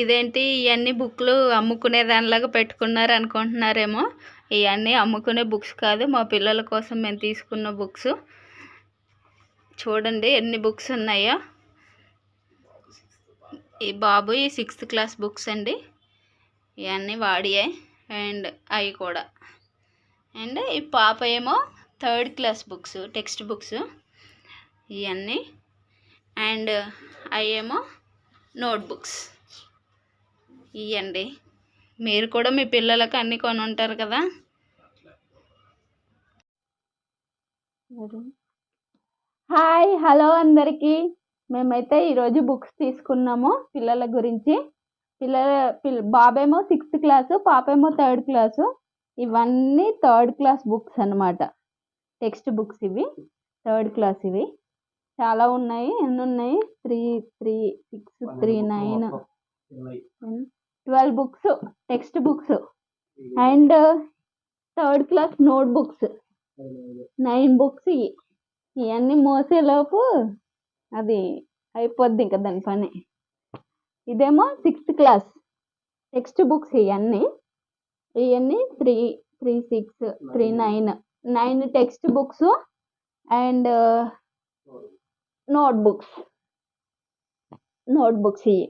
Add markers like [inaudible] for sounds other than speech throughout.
ఇదేంటి ఇవన్నీ బుక్లు అమ్ముకునే దానిలాగా పెట్టుకున్నారు అనుకుంటున్నారేమో. ఇవన్నీ అమ్ముకునే బుక్స్ కాదు మా పిల్లల కోసం మేము తీసుకున్న బుక్స్. చూడండి ఎన్ని బుక్స్ ఉన్నాయో. ఈ బాబు ఈ సిక్స్త్ క్లాస్ బుక్స్ అండి. ఇవన్నీ వాడియాయి అండ్ అవి కూడా. అండ్ ఈ పాప ఏమో third class books text books. ఇవన్నీ అండ్ అవి ఏమో నోట్బుక్స్. ఇవ్వండి మీరు కూడా మీ పిల్లలకు అన్నీ కొని ఉంటారు కదా. హాయ్ హలో అందరికీ. మేమైతే ఈరోజు బుక్స్ తీసుకున్నాము పిల్లల గురించి. పిల్లల పిల్ల బాబేమో సిక్స్త్ క్లాసు పాపేమో థర్డ్ క్లాసు. ఇవన్నీ థర్డ్ క్లాస్ బుక్స్ అన్నమాట. టెక్స్ట్ బుక్స్ ఇవి థర్డ్ క్లాస్ ఇవి. చాలా ఉన్నాయి ఎన్ని ఉన్నాయి? Three three six three nine. Twelve books text books and third class note books nine books ఇవన్నీ మోసేలోపు అది అయిపోద్ది ఇంకా దాని పని. ఇదేమో సిక్స్త్ క్లాస్ టెక్స్ట్ బుక్స్ ఇవన్నీ ఇవన్నీ three three six three nine nine text books and note books note books ఇవి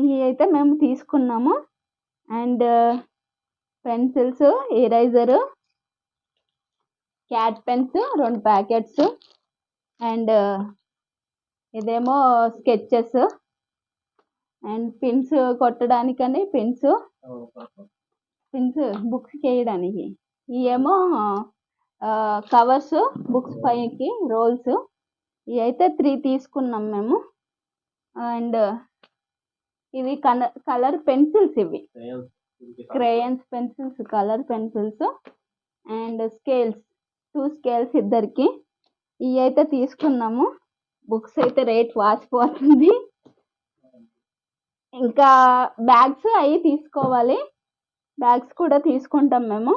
ఇవి అయితే మేము తీసుకున్నాము. And pencils eraser cat pens రెండు ప్యాకెట్స్ అండ్ ఇదేమో స్కెచెస్ అండ్ పిన్స్ కొట్టడానికని పిన్స్. పిన్స్ బుక్స్ చేయడానికి ఇవేమో కవర్స్ బుక్స్ పైకి రోల్స్. ఇవి అయితే త్రీ తీసుకున్నాం మేము. అండ్ ఇవి కలర్ పెన్సిల్స్ ఇవి. Crayons pencils colour. Pencils and scales. Two scales ఇద్దరికి. ఇవి అయితే తీసుకున్నాము. బుక్స్ అయితే రేట్ వాచిపోతుంది ఇంకా బ్యాగ్స్ అవి తీసుకోవాలి. బ్యాగ్స్ కూడా తీసుకుంటాం మేము.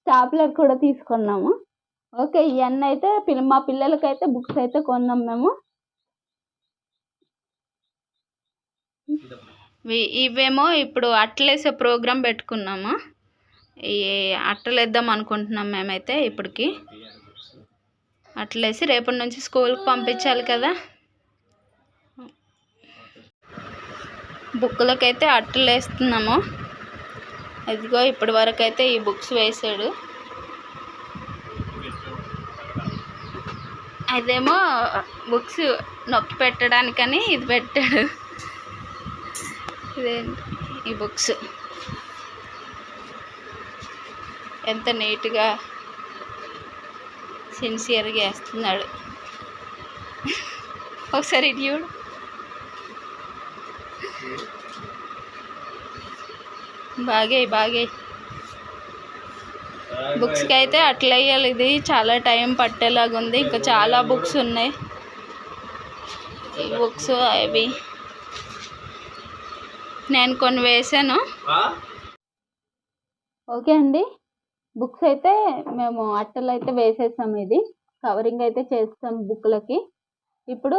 స్టాప్లర్ కూడా తీసుకున్నాము. ఓకే ఇవన్నీ అయితే మా పిల్లలకైతే బుక్స్ అయితే కొన్నాం మేము. ఇవేమో ఇప్పుడు అట్టలేసే ప్రోగ్రాం పెట్టుకున్నాము? ఈ అట్టలేద్దాం అనుకుంటున్నాం మేమైతే ఇప్పటికి. అట్లేసి రేపటి నుంచి స్కూల్కి పంపించాలి కదా. బుక్కులకైతే అట్టలు వేస్తున్నాము ఇదిగో ఇప్పటి వరకు అయితే ఈ బుక్స్ వేసాడు. అదేమో బుక్స్ నొక్కి పెట్టడానికని ఇది పెట్టాడు. ఇదేంటి ఈ బుక్స్ ఎంత నీట్గా సిన్సియర్గా వేస్తున్నాడు. ఒకసారి ఇటు చూడు. బాగే బాగే. బుక్స్కి అయితే అట్లా వేయాలి ఇది చాలా టైం పట్టేలాగా ఉంది ఇంకా చాలా బుక్స్ ఉన్నాయి. ఈ బుక్స్ అవి. నేను కొన్ని వేసాను. ఓకే అండి. బుక్స్ అయితే మేము అట్టలు అయితే వేసేసాం ఇది. కవరింగ్ అయితే చేస్తాం బుక్లకి. ఇప్పుడు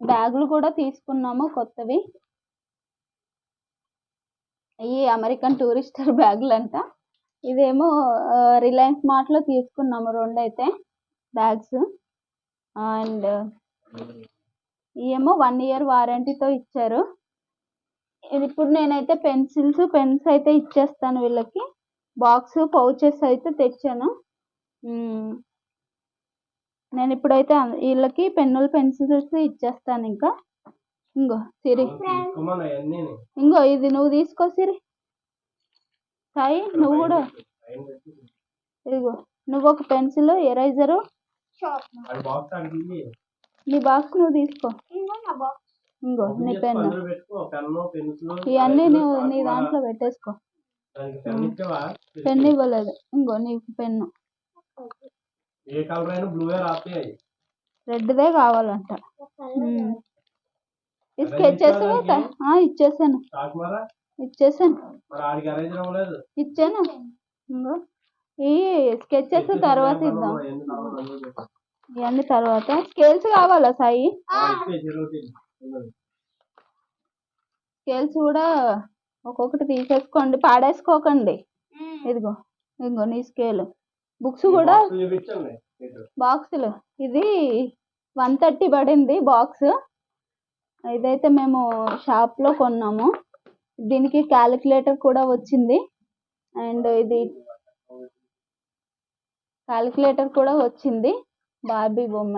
బ్యాగులు కూడా తీసుకున్నాము కొత్తవి. ఈ అమెరికన్ టూరిస్టర్ [laughs] బ్యాగులు అంట ఇదేమో రిలయన్స్ మార్ట్లో తీసుకున్నాము రెండు అయితే బ్యాగ్స్. అండ్ ఇవేమో వన్ ఇయర్ వారంటీతో ఇచ్చారు. ఇది ఇప్పుడు నేనైతే పెన్సిల్స్ పెన్స్ అయితే ఇచ్చేస్తాను వీళ్ళకి. బాక్స్ పౌచెస్ అయితే తెచ్చాను. నేను ఇప్పుడైతే వీళ్ళకి పెన్నులు పెన్సిల్స్ ఇచ్చేస్తాను ఇంకా. ఇంగో సిరి. ఇంగో ఇది నువ్వు తీసుకో సిరి. సాయి నువ్వు కూడా. ఇదిగో నువ్వు ఒక పెన్సిల్ ఎరైజరు. నీ బాక్స్ నువ్వు తీసుకో. ఇంగో నీ పెన్ను. ఇవన్నీ నువ్వు నీ దాంట్లో పెట్టేసుకో. పెన్ ఇవ్వలేదు. ఇంగో నీ పెన్ను. ఏ కలర్ అయినా బ్లూ రాస్తే రెడ్దే కావాలంట. ఈ స్కెచెస్ ఇచ్చేసాను. ఇచ్చేసాను. ఇచ్చాను. ఇంగో ఈ స్కెచెస్ తర్వాత ఇద్దాం. ఇవన్నీ తర్వాత స్కేల్స్ కావాలా సాయి? స్కేల్స్ కూడా ఒక్కొక్కటి తీసేసుకోండి పాడేసుకోకండి. ఇదిగో ఇదిగో నీ స్కేల్. బుక్స్ కూడా. బాక్సులు. ఇది వన్ థర్టీ పడింది బాక్స్. ఇదైతే మేము షాప్లో కొన్నాము. దీనికి క్యాలిక్యులేటర్ కూడా వచ్చింది. అండ్ ఇది క్యాలిక్యులేటర్ కూడా వచ్చింది. బార్బీ బొమ్మ.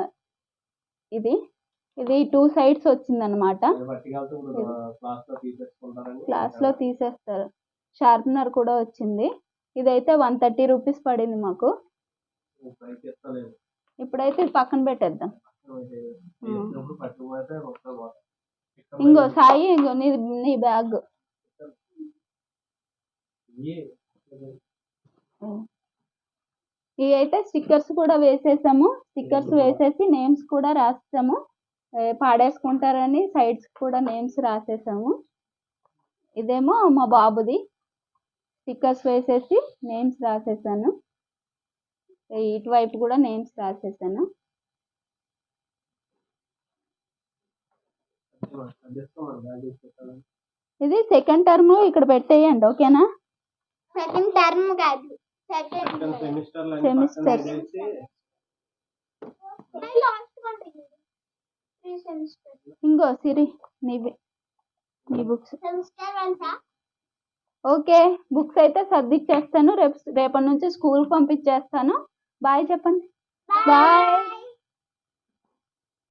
ఇది. ఇది టూ సైడ్స్ వచ్చింది అనమాట ఇది పట్టుకెళ్తే ఇప్పుడు క్లాస్లో తీసేస్తారు. షార్ప్నర్ కూడా వచ్చింది. ఇదైతే వన్ థర్టీ రూపీస్ పడింది మాకు. ఇప్పుడైతే పక్కన పెట్టేద్దాం. ఇంకో సాయి ఇంకో నీ నీ బ్యాగ్. ఇవి అయితే స్టిక్కర్స్ కూడా వేసేసాము. స్టిక్కర్స్ వేసేసి నేమ్స్ కూడా రాసేసాము. ఏ, పాడేసుకుంటారని సైడ్స్ కూడా నేమ్స్ రాసేసాము. ఇదేమో మా బాబుది. స్టిక్కర్స్ వేసేసి నేమ్స్ రాసేసాను. ఇటువైపు కూడా నేమ్స్ రాసేసాను. ఇది సెకండ్ టర్మ్ ఇక్కడ పెట్టేయండి ఓకేనా సెకండ్ టర్మ్ కాదు. సెకండ్ సెమిస్టర్ సెమిస్టర్ ఇంకో సిరి నీవి నీ బుక్స్ ఓకే బుక్స్ అయితే సర్దిచ్చేస్తాను. రేపు రేపటి నుంచి స్కూల్ పంపించేస్తాను. బాయ్ చెప్పండి. బాయ్.